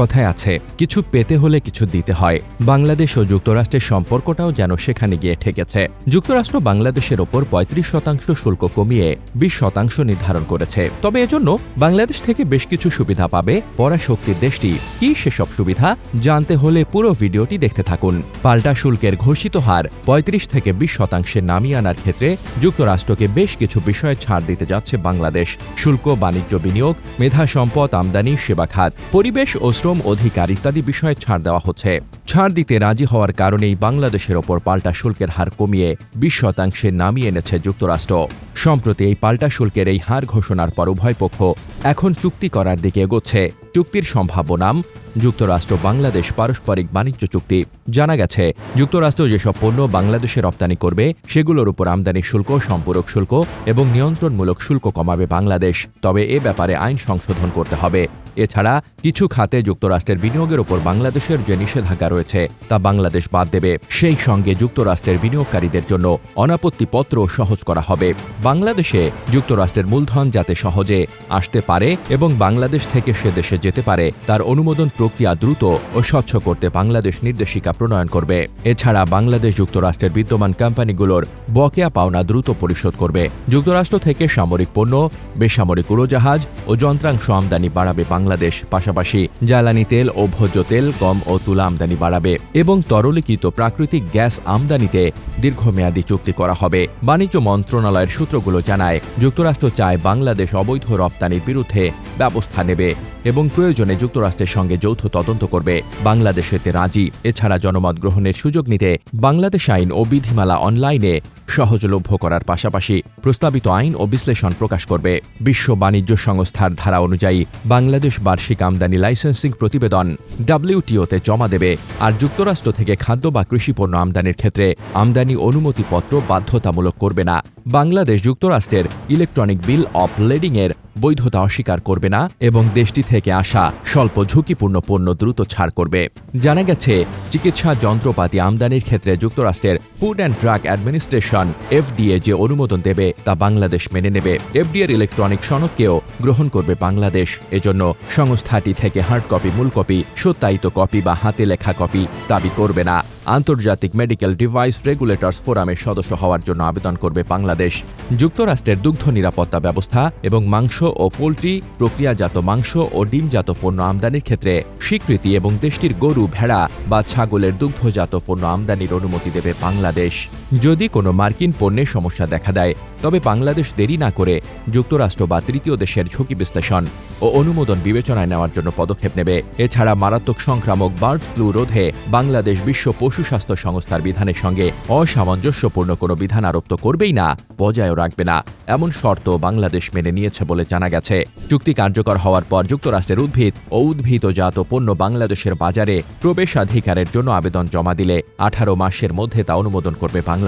কথায় আছে, কিছু পেতে হলে কিছু দিতে হয়। বাংলাদেশ ও যুক্তরাষ্ট্রের সম্পর্কটাও যেন সেখানে গিয়ে ঠেকেছে। যুক্তরাষ্ট্র বাংলাদেশের ওপর পঁয়ত্রিশ শতাংশ শুল্ক কমিয়ে বিশ শতাংশ নির্ধারণ করেছে। তবে এজন্য বাংলাদেশ থেকে বেশ কিছু সুবিধা পাবে। পরাশক্তির দেশটি কি সেসব সুবিধা, জানতে হলে পুরো ভিডিওটি দেখতে থাকুন। পাল্টা শুল্কের ঘোষিত হার পঁয়ত্রিশ থেকে বিশ শতাংশে নামিয়ে আনার ক্ষেত্রে যুক্তরাষ্ট্রকে বেশ কিছু বিষয়ে ছাড় দিতে যাচ্ছে বাংলাদেশ। শুল্ক, বাণিজ্য বিনিয়োগ, মেধা সম্পদ, আমদানি, সেবা খাত, পরিবেশ ও শ্রম অধিকার ইত্যাদি বিষয়ে ছাড় দেওয়া হচ্ছে। ছাড় দিতে রাজি হওয়ার কারণেই বাংলাদেশের ওপর পাল্টা শুল্কের হার কমিয়ে বিশ শতাংশে নামিয়ে এনেছে যুক্তরাষ্ট্র। সম্প্রতি এই পাল্টা শুল্কের এই হার ঘোষণার পর উভয় পক্ষ এখন চুক্তি করার দিকে এগোচ্ছে। চুক্তির সম্ভাব্য নাম যুক্তরাষ্ট্র বাংলাদেশ পারস্পরিক বাণিজ্য চুক্তি। জানা গেছে, যুক্তরাষ্ট্র যেসব পণ্য বাংলাদেশে রপ্তানি করবে, সেগুলোর উপর আমদানি শুল্ক, সম্পূরক শুল্ক এবং নিয়ন্ত্রণমূলক শুল্ক কমাবে বাংলাদেশ। তবে এ ব্যাপারে আইন সংশোধন করতে হবে। এছাড়া কিছু খাতে যুক্তরাষ্ট্রের বিনিয়োগের উপর বাংলাদেশের যে নিষেধাজ্ঞা রয়েছে, তা বাংলাদেশ বাদ দেবে। সেই সঙ্গে যুক্তরাষ্ট্রের বিনিয়োগকারীদের জন্য অনাপত্তিপত্র সহজ করা হবে। বাংলাদেশে যুক্তরাষ্ট্রের মূলধন যাতে সহজে আসতে পারে এবং বাংলাদেশ থেকে সে দেশে যেতে পারে, তার অনুমোদন প্রক্রিয়া দ্রুত ও স্বচ্ছ করতে বাংলাদেশ নির্দেশিকা প্রণয়ন করবে। এছাড়া বাংলাদেশ যুক্তরাষ্ট্রের বিদ্যমান কোম্পানিগুলোর বকেয়া পাওনা দ্রুত পরিশোধ করবে। যুক্তরাষ্ট্র থেকে সামরিক পণ্য, বেসামরিক উড়োজাহাজ ও যন্ত্রাংশ আমদানি বাড়াবে বাংলাদেশ। পাশাপাশি জ্বালানি তেল ও ভোজ্য তেল, গম ও তুলা আমদানি বাড়াবে এবং তরলীকৃত প্রাকৃতিক গ্যাস আমদানিতে দীর্ঘমেয়াদী চুক্তি করা হবে। বাণিজ্য মন্ত্রণালয়ের সূত্রগুলো জানায়, যুক্তরাষ্ট্র চায় বাংলাদেশ অবৈধ রপ্তানির বিরুদ্ধে ব্যবস্থা নেবে এবং প্রয়োজনে যুক্তরাষ্ট্রের সঙ্গে যৌথ তদন্ত করবে। বাংলাদেশ এতে রাজি। এছাড়া জনমত গ্রহণের সুযোগ নিতে বাংলাদেশ আইন ও বিধিমালা অনলাইনে সহজলভ্য করার পাশাপাশি প্রস্তাবিত আইন ও বিশ্লেষণ প্রকাশ করবে। বিশ্ব বাণিজ্য সংস্থার ধারা অনুযায়ী বাংলাদেশ বার্ষিক আমদানি লাইসেন্সিং প্রতিবেদন ডাব্লিউটিওতে জমা দেবে। আর যুক্তরাষ্ট্র থেকে খাদ্য বা কৃষিপণ্য আমদানির ক্ষেত্রে আমদানি অনুমতিপত্র বাধ্যতামূলক করবে না। বাংলাদেশ যুক্তরাষ্ট্রের ইলেকট্রনিক বিল অফ লেডিংয়ের বৈধতা অস্বীকার করবে না এবং দেশটি থেকে আসা স্বল্প ঝুঁকিপূর্ণ পণ্য দ্রুত ছাড় করবে। জানা গেছে, চিকিৎসা যন্ত্রপাতি আমদানির ক্ষেত্রে যুক্তরাষ্ট্রের food and drug administration FDA যে অনুমোদন দেবে তা বাংলাদেশ মেনে নেবে। এফডিএর ইলেকট্রনিক সনদকেও গ্রহণ করবে বাংলাদেশ। এজন্য সংস্থাটি থেকে হার্ড কপি মূল কপি সত্যায়িত কপি বা হাতে লেখা কপি দাবি করবে না। আন্তর্জাতিক মেডিকেল ডিভাইস রেগুলেটর্স ফোরামের সদস্য হওয়ার জন্য আবেদন করবে বাংলাদেশ। যুক্তরাষ্ট্রের দুগ্ধ নিরাপত্তা ব্যবস্থা এবং মাংস ও পোলট্রি, প্রক্রিয়াজাত মাংস ও ডিমজাত পণ্য আমদানির ক্ষেত্রে স্বীকৃতি এবং দেশটির গরু, ভেড়া বা ছাগলের দুগ্ধজাত পণ্য আমদানির অনুমতি দেবে বাংলাদেশ। যদি কোনো মার্কিন পণ্যের সমস্যা দেখা দেয়, তবে বাংলাদেশ দেরি না করে যুক্তরাষ্ট্র বা তৃতীয় দেশের ঝুঁকি বিশ্লেষণ ও অনুমোদন বিবেচনায় নেওয়ার জন্য পদক্ষেপ নেবে। এছাড়া মারাত্মক সংক্রামক বার্ড ফ্লু রোধে বাংলাদেশ বিশ্ব পশু স্বাস্থ্য সংস্থার বিধানের সঙ্গে অসামঞ্জস্যপূর্ণ কোনো বিধান আরোপ তো করবেই না, বজায়ও রাখবে না। এমন শর্ত বাংলাদেশ মেনে নিয়েছে বলে জানা গেছে। চুক্তি কার্যকর হওয়ার পর যুক্তরাষ্ট্রের উদ্ভিদ ও উদ্ভিদ উদ্ভিদজাত পণ্য বাংলাদেশের বাজারে প্রবেশাধিকারের জন্য আবেদন জমা দিলে আঠারো মাসের মধ্যে তা অনুমোদন করবে বাংলাদেশ।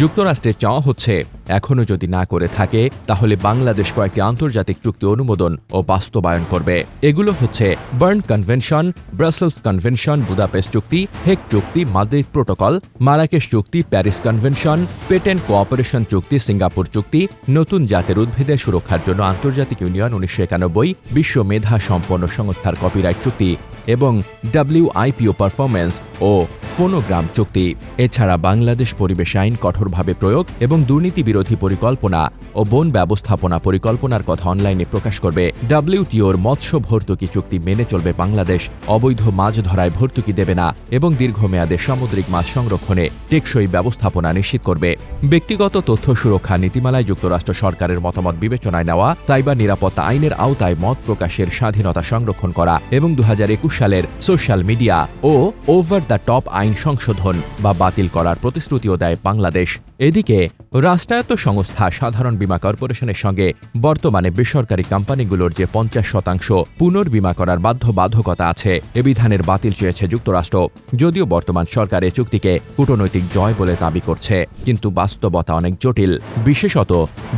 যুক্তরাষ্ট্রের চাওয়া হচ্ছে এখনও যদি না করে থাকে, তাহলে বাংলাদেশ কয়েকটি আন্তর্জাতিক চুক্তি অনুমোদন ও বাস্তবায়ন করবে। এগুলো হচ্ছে Berne convention, Brussels convention, Budapest চুক্তি হেক চুক্তি, মাদ্রিদ প্রোটোকল, মারাকেশ চুক্তি, প্যারিস কনভেনশন, পেটেন্ট কোঅপারেশন চুক্তি, সিঙ্গাপুর চুক্তি, নতুন জাতের উদ্ভিদের সুরক্ষার জন্য আন্তর্জাতিক ইউনিয়ন উনিশশো একানব্বই, বিশ্ব মেধা সম্পন্ন সংস্থার কপিরাইট চুক্তি। এবং ডাব্লিউআইপিও পারফরম্যান্স ও ফোনোগ্রাম চুক্তি। এছাড়া বাংলাদেশ পরিবেশ আইন কঠোরভাবে প্রয়োগ এবং দুর্নীতি বিরোধী পরিকল্পনা ও বন ব্যবস্থাপনা পরিকল্পনার কথা অনলাইনে প্রকাশ করবে। ডাব্লিউটিওর মৎস্য ভর্তুকি চুক্তি মেনে চলবে বাংলাদেশ। অবৈধ মাছ ধরায় ভর্তুকি দেবে না এবং দীর্ঘমেয়াদে সামুদ্রিক মাছ সংরক্ষণে টেকসই ব্যবস্থাপনা নিশ্চিত করবে। ব্যক্তিগত তথ্য সুরক্ষা নীতিমালায় যুক্তরাষ্ট্র সরকারের মতামত বিবেচনায় নেওয়া, সাইবার নিরাপত্তা আইনের আওতায় মত প্রকাশের স্বাধীনতা সংরক্ষণ করা এবং দু হাজার একুশ সালের সোশ্যাল মিডিয়া ও ওভার দ্য টপ আইন সংশোধন বা বাতিল করার প্রতিশ্রুতিও দেয় বাংলাদেশ। এদিকে রাষ্ট্রায়ত্ত সংস্থা সাধারণ বীমা কর্পোরেশনের সঙ্গে বর্তমানে বেসরকারি কোম্পানিগুলোর যে পঞ্চাশ শতাংশ পুনর্বীমা করার বাধ্যবাধকতা আছে, এ বিধানের বাতিল চেয়েছে যুক্তরাষ্ট্র। যদিও বর্তমান সরকার এ চুক্তিকে কূটনৈতিক জয় বলে দাবি করছে, কিন্তু বাস্তবতা অনেক জটিল। বিশেষত,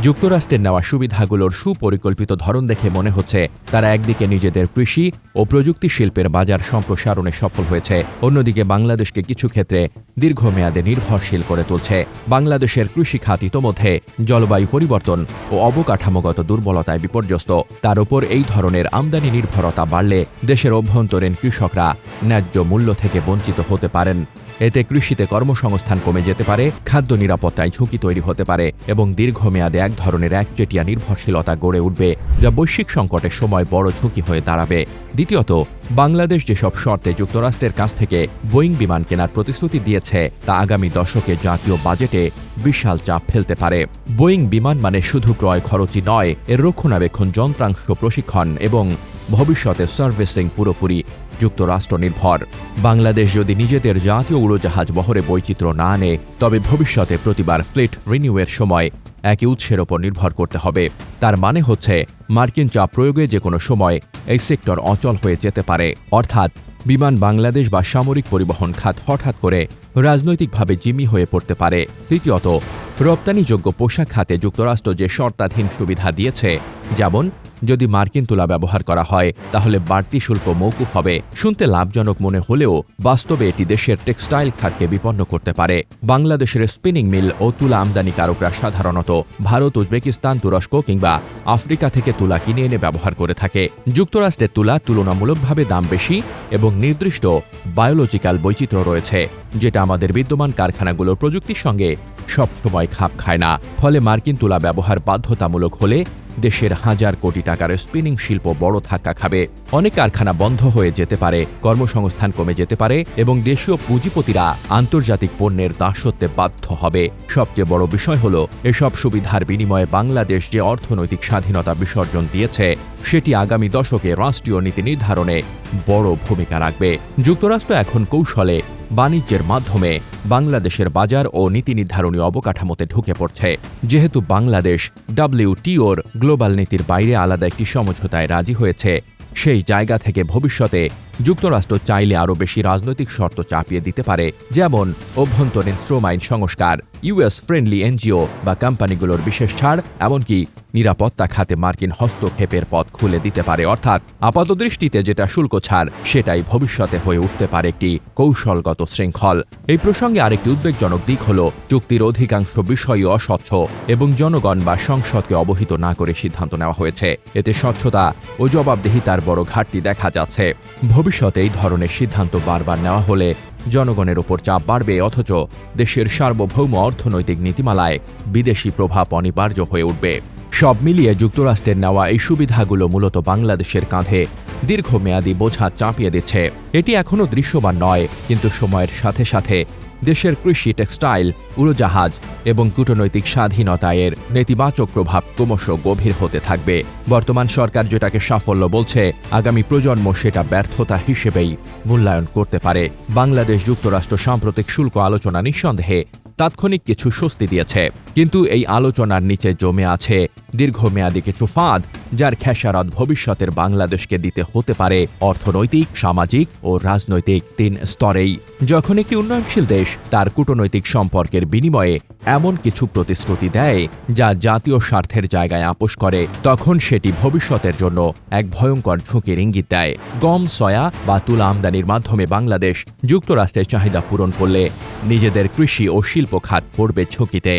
যুক্তরাষ্ট্রের নেওয়া সুবিধাগুলোর সুপরিকল্পিত ধরন দেখে মনে হচ্ছে তারা একদিকে নিজেদের কৃষি ও প্রযুক্তি শিল্পের বাজার সম্প্রসারণে সফল হয়েছে। অন্যদিকে বাংলাদেশকে কিছু ক্ষেত্রে দীর্ঘমেয়াদে নির্ভরশীল করে তুলছে। বাংলাদেশের কৃষি খাত ইতোমধ্যে জলবায়ু পরিবর্তন ও অবকাঠামোগত দুর্বলতায় বিপর্যস্ত। তার উপর এই ধরনের আমদানি নির্ভরতা বাড়লে দেশের অভ্যন্তরীণ কৃষকরা ন্যায্য মূল্য থেকে বঞ্চিত হতে পারেন। এতে কৃষিতে কর্মসংস্থান কমে যেতে পারে, খাদ্য নিরাপত্তায় ঝুঁকি তৈরি হতে পারে এবং দীর্ঘমেয়াদে এক ধরনের একচেটিয়া নির্ভরশীলতা গড়ে উঠবে, যা বৈশ্বিক সংকটের সময় বড় ঝুঁকি হয়ে দাঁড়াবে। দ্বিতীয়ত বাংলাদেশ যেসব শর্তে যুক্তরাষ্ট্রের কাছ থেকে বোয়িং বিমান কেনার প্রতিশ্রুতি দিয়েছে, তা আগামী দশকে জাতীয় বাজেটে বিশাল চাপ ফেলতে পারে। বোয়িং বিমান মানে শুধু ক্রয় খরচই নয়, এর রক্ষণাবেক্ষণ যন্ত্রাংশ প্রশিক্ষণ এবং ভবিষ্যতে সার্ভিসিং পুরোপুরি যুক্তরাষ্ট্র নির্ভর। বাংলাদেশ যদি নিজেদের জাতীয় উড়োজাহাজ বহরে বৈচিত্র্য না আনে, তবে ভবিষ্যতে প্রতিবার ফ্লিট রিনিউয়ের সময় একই উৎসের ওপর নির্ভর করতে হবে। তার মানে হচ্ছে, মার্কিন চাপ প্রয়োগে যে কোনো সময় এই সেক্টর অচল হয়ে যেতে পারে। অর্থাৎ, বিমান বাংলাদেশ বা সামরিক পরিবহন খাত হঠাৎ করে রাজনৈতিকভাবে জিম্মি হয়ে পড়তে পারে। তৃতীয়ত, রপ্তানিযোগ্য পোশাক খাতে যুক্তরাষ্ট্র যে শর্তাধীন সুবিধা দিয়েছে, যেমন, যদি মার্কিন তুলা ব্যবহার করা হয়, তাহলে বাড়তি শুল্ক মৌকুফ হবে। শুনতে লাভজনক মনে হলেও বাস্তবে এটি দেশের টেক্সটাইল খাতকে বিপন্ন করতে পারে। বাংলাদেশের স্পিনিং মিল ও তুলা আমদানিকারকরা সাধারণত ভারত, উজবেকিস্তান, তুরস্ক কিংবা আফ্রিকা থেকে তুলা কিনে এনে ব্যবহার করে থাকে। যুক্তরাষ্ট্রের তুলা তুলনামূলকভাবে দাম বেশি এবং নির্দিষ্ট বায়োলজিক্যাল বৈচিত্র্য রয়েছে, যেটা আমাদের বিদ্যমান কারখানাগুলোর প্রযুক্তির সঙ্গে সবসময় খাপ খায় না। ফলে মার্কিন তুলা ব্যবহার বাধ্যতামূলক হলে দেশের হাজার কোটি টাকার স্পিনিং শিল্প বড় ধাক্কা খাবে। অনেক কারখানা বন্ধ হয়ে যেতে পারে, কর্মসংস্থান কমে যেতে পারে এবং দেশীয় পুঁজিপতিরা আন্তর্জাতিক পণ্যের দাসত্বে বাধ্য হবে। সবচেয়ে বড় বিষয় হল, এসব সুবিধার বিনিময়ে বাংলাদেশ যে অর্থনৈতিক স্বাধীনতা বিসর্জন দিয়েছে, সেটি আগামী দশকে রাষ্ট্রীয় নীতি নির্ধারণে বড় ভূমিকা রাখবে। যুক্তরাষ্ট্র এখন কৌশলে বাণিজ্যের মাধ্যমে বাংলাদেশের বাজার ও নীতি নির্ধারণী অবকাঠামোতে ঢুকে পড়ছে। যেহেতু বাংলাদেশ ডাব্লিউটিওর গ্লোবাল নীতির বাইরে আলাদা একটি সমঝোতায় রাজি হয়েছে। সেই জায়গা থেকে ভবিষ্যতে যুক্তরাষ্ট্র চাইলে আরও বেশি রাজনৈতিক শর্ত চাপিয়ে দিতে পারে, যেমন অভ্যন্তরীণ শ্রম আইন সংস্কার ইউএস ফ্রেন্ডলি এনজিও বা কোম্পানিগুলোর বিশেষ ছাড়, এমনকি নিরাপত্তা খাতে মার্কিন হস্তক্ষেপের পথ খুলে দিতে পারে। অর্থাৎ আপাতদৃষ্টিতে যেটা শুল্ক ছাড়, সেটাই ভবিষ্যতে হয়ে উঠতে পারে একটি কৌশলগত শৃঙ্খল। এই প্রসঙ্গে আরেকটি উদ্বেগজনক দিক হল, চুক্তির অধিকাংশ বিষয়ই অস্বচ্ছ এবং জনগণ বা সংসদকে অবহিত না করে সিদ্ধান্ত নেওয়া হয়েছে। এতে স্বচ্ছতা ও জবাবদিহিতার বড় ঘাটতি দেখা যাচ্ছে। ভবিষ্যতে এই ধরনের সিদ্ধান্ত বারবার নেওয়া হলে জনগণের ওপর চাপ বাড়বে, অথচ দেশের সার্বভৌম অর্থনৈতিক নীতিমালায় বিদেশি প্রভাব অনিবার্য হয়ে উঠবে। সব মিলিয়ে যুক্তরাষ্ট্রের নেওয়া এই সুবিধাগুলো মূলত বাংলাদেশের কাঁধে দীর্ঘমেয়াদী বোঝা চাপিয়ে দিচ্ছে। এটি এখনও দৃশ্যমান নয়, কিন্তু সময়ের সাথে সাথে দেশের কৃষি, টেক্সটাইল, উড়োজাহাজ এবং কূটনৈতিক স্বাধীনতা এর নেতিবাচক প্রভাব ক্রমশ গভীর হতে থাকবে। বর্তমান সরকার যেটাকে সাফল্য বলছে, আগামী প্রজন্ম সেটা ব্যর্থতা হিসেবেই মূল্যায়ন করতে পারে। বাংলাদেশ যুক্তরাষ্ট্র সাম্প্রতিক শুল্ক আলোচনা নিঃসন্দেহে তাৎক্ষণিক কিছু স্বস্তি দিয়েছে। কিন্তু এই আলোচনার নিচে জমে আছে দীর্ঘমেয়াদী কিছু ফাঁদ, যার খেসারত ভবিষ্যতের বাংলাদেশকে দিতে হতে পারে অর্থনৈতিক, সামাজিক ও রাজনৈতিক তিন স্তরেই। যখন একটি উন্নয়নশীল দেশ তার কূটনৈতিক সম্পর্কের বিনিময়ে এমন কিছু প্রতিশ্রুতি দেয়, যা জাতীয় স্বার্থের জায়গায় আপোষ করে, তখন সেটি ভবিষ্যতের জন্য এক ভয়ঙ্কর ঝুঁকির ইঙ্গিত দেয়। গম, সয়া বা তুলা আমদানির মাধ্যমে বাংলাদেশ যুক্তরাষ্ট্রের চাহিদা পূরণ করলে নিজেদের কৃষি ও শিল্প খাত পড়বে ঝুঁকিতে।